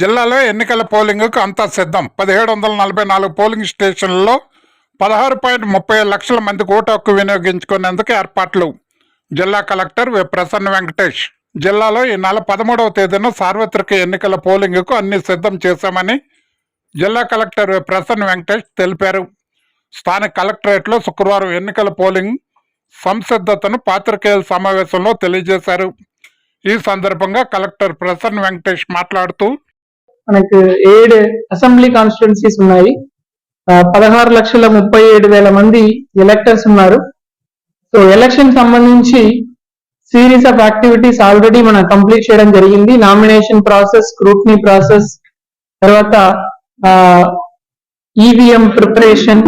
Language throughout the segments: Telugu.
జిల్లాలో ఎన్నికల పోలింగ్కు అంతా సిద్ధం. పదిహేడు వందల నలభై నాలుగు పోలింగ్ స్టేషన్లలో పదహారు పాయింట్ ముప్పై లక్షల మందికి ఓటు హక్కు వినియోగించుకునేందుకు ఏర్పాట్లు. జిల్లా కలెక్టర్ వి. ప్రసన్న వెంకటేష్ జిల్లాలో ఈ నెల పదమూడవ తేదీన సార్వత్రిక ఎన్నికల పోలింగ్కు అన్ని సిద్ధం చేశామని జిల్లా కలెక్టర్ వి. ప్రసన్న వెంకటేష్ తెలిపారు. స్థానిక కలెక్టరేట్లో శుక్రవారం ఎన్నికల పోలింగ్ సంసిద్ధతను పాత్రికేయుల సమావేశంలో తెలియజేశారు. ఈ సందర్భంగా కలెక్టర్ ప్రసన్న వెంకటేష్ మాట్లాడుతూ మనకు ఏడు అసెంబ్లీ కాన్స్టిట్యున్సీస్ ఉన్నాయి. ఆ, పదహారు లక్షల ముప్పై ఏడు వేల మంది ఎలక్టర్స్ ఉన్నారు. సో ఎలక్షన్ సంబంధించి సిరీస్ ఆఫ్ యాక్టివిటీస్ ఆల్రెడీ మనం కంప్లీట్ చేయడం జరిగింది. నామినేషన్ ప్రాసెస్ స్క్రూట్నీ ప్రాసెస్ తర్వాత EVM preparation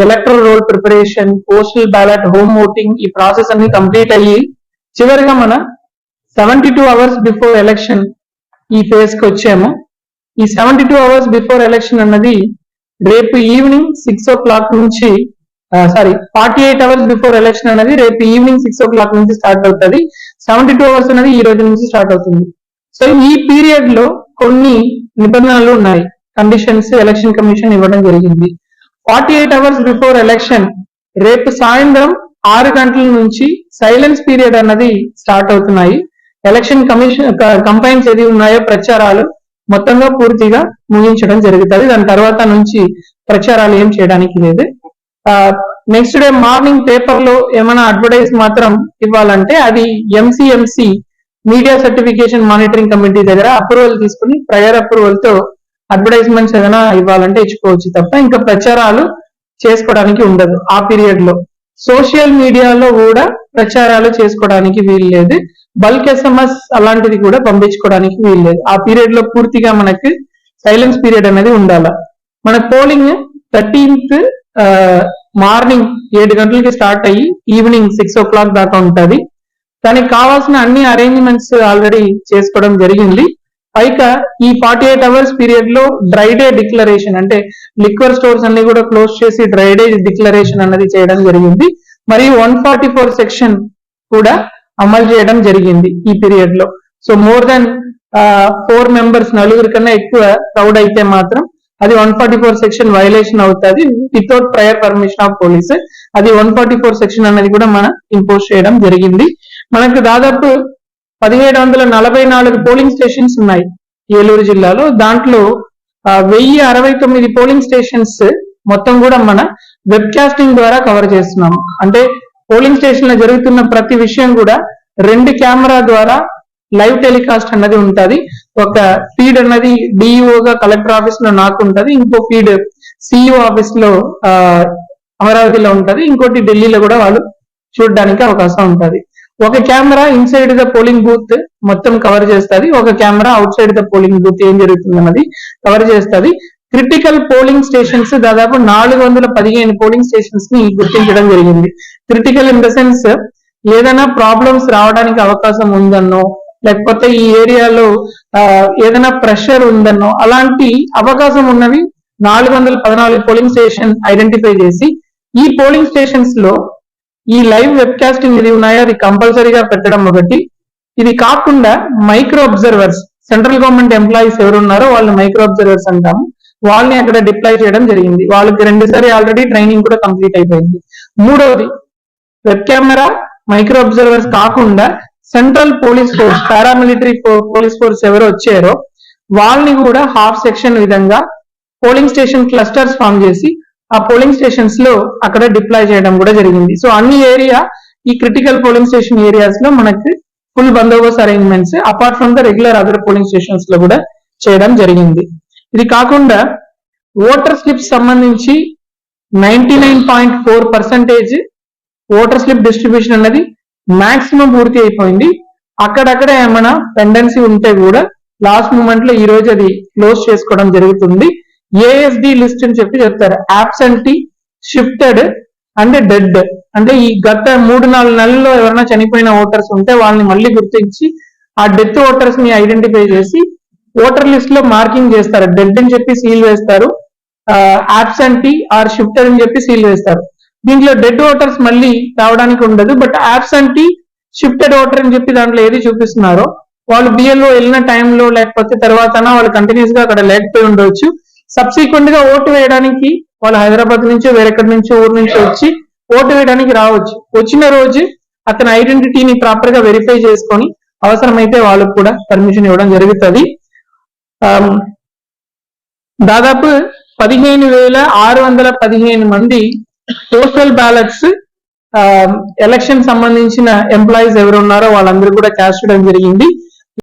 electoral roll preparation postal ballot home voting ఈ ప్రాసెస్ అన్ని కంప్లీట్ అయ్యి చివరిగా మన seventy two hours before election ఈ ఫేజ్కి వచ్చాము. ఈ seventy two hours before election అన్నది రేపు ఈవినింగ్ సిక్స్ ఓ క్లాక్ నుంచి sorry forty eight hours before election అనేది రేపు ఈవినింగ్ సిక్స్ ఓ క్లాక్ నుంచి స్టార్ట్ అవుతుంది. సెవెంటీ టూ అవర్స్ అనేది ఈ రోజు నుంచి స్టార్ట్ అవుతుంది. సో ఈ పీరియడ్లో కొన్ని నిబంధనలు ఉన్నాయి. కండిషన్స్ ఎలక్షన్ కమిషన్ ఇవ్వడం జరిగింది. Forty eight hours before election రేపు సాయంత్రం ఆరు గంటల నుంచి సైలెన్స్ పీరియడ్ అన్నది స్టార్ట్ అవుతున్నాయి. ఎలక్షన్ కమిషన్ కంపైన్స్ ఏది ఉన్నాయో ప్రచారాలు మొత్తంగా పూర్తిగా ముగించడం జరుగుతుంది. దాని తర్వాత నుంచి ప్రచారాలు ఏం చేయడానికి లేదు. నెక్స్ట్ డే మార్నింగ్ పేపర్లో ఏమైనా అడ్వర్టైజ్ మాత్రం ఇవ్వాలంటే అది MCMC media certification monitoring committee దగ్గర అప్రూవల్ తీసుకుని ప్రయర్ అప్రూవల్తో అడ్వర్టైజ్మెంట్స్ ఏదైనా ఇవ్వాలంటే ఇచ్చుకోవచ్చు తప్ప ఇంకా ప్రచారాలు చేసుకోవడానికి ఉండదు ఆ పీరియడ్లో. సోషల్ మీడియాలో కూడా ప్రచారాలు చేసుకోవడానికి వీలు లేదు. బల్క్ ఎస్ఎంఎస్ అలాంటిది కూడా పంపించుకోవడానికి వీలు లేదు. ఆ పీరియడ్లో పూర్తిగా మనకి సైలెన్స్ పీరియడ్ అనేది ఉండాలి. మన పోలింగ్ థర్టీన్త్ మార్నింగ్ ఏడు గంటలకి స్టార్ట్ అయ్యి ఈవినింగ్ సిక్స్ ఓ క్లాక్ దాకా ఉంటుంది. దానికి కావాల్సిన అన్ని అరేంజ్మెంట్స్ ఆల్రెడీ చేసుకోవడం జరిగింది. పైగా ఈ ఫార్టీ ఎయిట్ అవర్స్ పీరియడ్లో డ్రై డే డిక్లరేషన్ అంటే లిక్వర్ స్టోర్స్ అన్ని కూడా క్లోజ్ చేసి డ్రై డే డిక్లరేషన్ అనేది చేయడం జరిగింది. మరియు వన్ ఫార్టీ ఫోర్ సెక్షన్ కూడా అమలు చేయడం జరిగింది ఈ పీరియడ్లో. So more than four members నలుగురి కన్నా ఎక్కువ క్రౌడ్ అయితే మాత్రం అది one forty four section violation అవుతుంది without prior permission of police అది వన్ ఫార్టీ ఫోర్ సెక్షన్ అనేది కూడా మనం ఇంపోజ్ చేయడం జరిగింది. మనకు దాదాపు పదిహేడు వందల నలభై నాలుగు పోలింగ్ స్టేషన్స్ ఉన్నాయి ఏలూరు జిల్లాలో. దాంట్లో వెయ్యి అరవై తొమ్మిది పోలింగ్ స్టేషన్స్ మొత్తం కూడా మన వెబ్ కాస్టింగ్ ద్వారా కవర్ చేస్తున్నాము. అంటే పోలింగ్ స్టేషన్లో జరుగుతున్న ప్రతి విషయం కూడా రెండు కెమెరా ద్వారా లైవ్ టెలికాస్ట్ అన్నది ఉంటది. ఒక ఫీడ్ అన్నది డిఈఓ గా కలెక్టర్ ఆఫీస్లో నాకు ఉంటది. ఇంకో ఫీడ్ సిఇఓ ఆఫీస్లో ఆ, అమరావతిలో ఉంటది. ఇంకోటి ఢిల్లీలో కూడా వాళ్ళు చూడడానికి అవకాశం ఉంటది. ఒక camera inside the polling booth మొత్తం కవర్ చేస్తుంది. ఒక camera outside the polling booth ఏం జరుగుతుంది అన్నది కవర్ చేస్తుంది. క్రిటికల్ పోలింగ్ స్టేషన్స్ దాదాపు నాలుగు వందల పదిహేను పోలింగ్ స్టేషన్స్ని గుర్తించడం జరిగింది. క్రిటికల్ ఇన్ ద సెన్స్ ఏదైనా ప్రాబ్లమ్స్ రావడానికి అవకాశం ఉందన్నో లేకపోతే ఈ ఏరియాలో ఏదైనా ప్రెషర్ ఉందన్నో అలాంటి అవకాశం ఉన్నవి నాలుగు వందల పద్నాలుగు పోలింగ్ స్టేషన్ ఐడెంటిఫై చేసి ఈ పోలింగ్ స్టేషన్స్లో ఈ లైవ్ వెబ్కాస్టింగ్ ఇది ఉన్నాయో అది కంపల్సరీగా పెట్టడం ఒకటి. ఇది కాకుండా micro observers central government employees ఎవరు ఉన్నారో వాళ్ళు మైక్రో అబ్జర్వర్స్ అంటాము. వాళ్ళని అక్కడ డిప్లాయ్ చేయడం జరిగింది. వాళ్ళకి రెండుసారి ఆల్రెడీ ట్రైనింగ్ కూడా కంప్లీట్ అయిపోయింది. మూడవది వెబ్ కెమెరా మైక్రో అబ్జర్వర్స్ కాకుండా central police force paramilitary police force ఎవరు వచ్చారో వాళ్ళని కూడా హాఫ్ సెక్షన్ విధంగా పోలింగ్ స్టేషన్ క్లస్టర్స్ ఫామ్ చేసి ఆ పోలింగ్ స్టేషన్స్లో అక్కడ డిప్లాయ్ చేయడం కూడా జరిగింది. సో అన్ని ఏరియా ఈ క్రిటికల్ పోలింగ్ స్టేషన్ ఏరియాస్లో మనకి ఫుల్ బందోబస్తు arrangements apart from the regular other polling స్టేషన్స్లో కూడా చేయడం జరిగింది. ఇది కాకుండా ఓటర్ స్లిప్స్ సంబంధించి ninety nine point four percentage voter slip distribution అన్నది మాక్సిమం పూర్తి అయిపోయింది. అక్కడక్కడ ఏమైనా పెండెన్సీ ఉంటే కూడా లాస్ట్ మూమెంట్లో ఈ రోజు అది క్లోజ్ చేసుకోవడం జరుగుతుంది. ఏఎస్డి లిస్ట్ అని చెప్పి చెప్తారు. ఆబ్సెంటీ షిఫ్టెడ్ అంటే డెడ్ అంటే ఈ గత మూడు నాలుగు నెలల్లో ఎవరైనా చనిపోయిన ఓటర్స్ ఉంటే వాళ్ళని మళ్ళీ గుర్తించి ఆ డెత్ ఓటర్స్ని ఐడెంటిఫై చేసి ఓటర్ లిస్ట్లో మార్కింగ్ చేస్తారు. డెడ్ అని చెప్పి సీల్ వేస్తారు. ఆబ్సెంటీ ఆర్ షిఫ్టర్ అని చెప్పి సీల్ వేస్తారు. దీంట్లో డెడ్ ఓటర్స్ మళ్ళీ రావడానికి ఉండదు బట్ ఆబ్సెంటీ షిఫ్టెడ్ ఓటర్ అని చెప్పి దాంట్లో ఏది చూపిస్తున్నారో వాళ్ళు బిఎల్ఓ వెళ్ళిన టైంలో లేకపోతే తర్వాత వాళ్ళు కంటిన్యూస్గా అక్కడ లేకపోయి ఉండవచ్చు సబ్సిక్వెంట్గా ఓటు వేయడానికి వాళ్ళు హైదరాబాద్ నుంచి వేరెక్కడి నుంచి ఊరు నుంచి వచ్చి ఓటు వేయడానికి రావచ్చు. వచ్చిన రోజు అతని ఐడెంటిటీని ప్రాపర్గా వెరిఫై చేసుకొని అవసరమైతే వాళ్ళకు కూడా పర్మిషన్ ఇవ్వడం జరుగుతుంది. దాదాపు పదిహేను వేల ఆరు వందల పదిహేను మంది పోస్టల్ బ్యాలెట్స్ ఎలక్షన్ సంబంధించిన ఎంప్లాయీస్ ఎవరు ఉన్నారో వాళ్ళందరూ కూడా క్యాష్ చేయడం జరిగింది.